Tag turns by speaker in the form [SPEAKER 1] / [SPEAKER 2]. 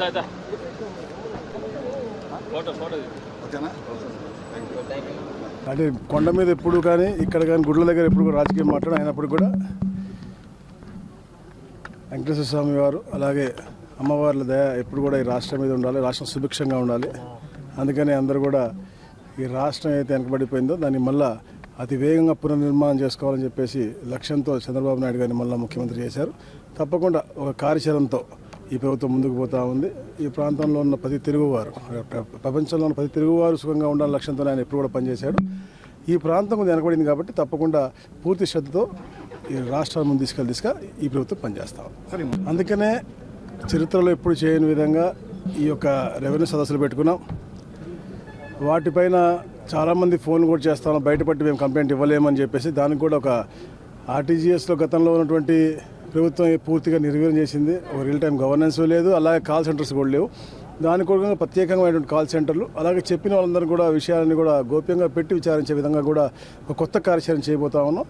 [SPEAKER 1] దాట
[SPEAKER 2] అంటే కొండ మీద ఎప్పుడు కానీ ఇక్కడ కానీ గుడ్ల దగ్గర ఎప్పుడు కూడా రాజకీయం మాట్లాడు అయినప్పుడు కూడా వెంకటేశ్వర స్వామి వారు అలాగే అమ్మవార్ల దయ ఎప్పుడు కూడా ఈ రాష్ట్రం మీద ఉండాలి రాష్ట్రం సుభిక్షంగా ఉండాలి. అందుకని అందరూ కూడా ఈ రాష్ట్రం అయితే వెనకబడిపోయిందో దాన్ని మళ్ళా అతి వేగంగా పునర్నిర్మాణం చేసుకోవాలని చెప్పేసి లక్ష్యంతో చంద్రబాబు నాయుడు గారిని మళ్ళీ ముఖ్యమంత్రి చేశారు. తప్పకుండా ఒక కార్యాచరణతో ఈ ప్రభుత్వం ముందుకు పోతా ఉంది. ఈ ప్రాంతంలో ఉన్న ప్రతి తెలుగువారు ప్ర- ప్రపంచంలో ఉన్న ప్రతి తెలుగువారు సుఖంగా ఉండాలని లక్ష్యంతో ఆయన ఎప్పుడు కూడా పనిచేశాడు. ఈ ప్రాంతం కొంచెం వెనకబడింది కాబట్టి తప్పకుండా పూర్తి శ్రద్ధతో ఈ రాష్ట్రాల ముందు తీసుకెళ్ళి తీసుక ఈ ప్రభుత్వం పనిచేస్తాం అందుకనే చరిత్రలో ఎప్పుడు చేయని విధంగా ఈ యొక్క రెవెన్యూ సదస్సులు పెట్టుకున్నాం. వాటిపైన చాలామంది ఫోన్ కూడా చేస్తాను. బయటపట్టి మేము కంప్లైంట్ ఇవ్వలేమని చెప్పేసి దానికి కూడా ఒక ఆర్టీజీఎస్లో గతంలో ఉన్నటువంటి ప్రభుత్వం పూర్తిగా నిర్వీర్యం చేసింది. ఒక రియల్ టైం గవర్నెన్స్ లేదు అలాగే కాల్ సెంటర్స్ కూడా లేవు. దాని కూడా ప్రత్యేకమైనటువంటి కాల్ సెంటర్లు అలాగే చెప్పిన వాళ్ళందరూ కూడా విషయాలని కూడా గోప్యంగా పెట్టి విచారించే విధంగా కూడా ఒక కొత్త కార్యాచరణ చేయబోతా ఉన్నాం.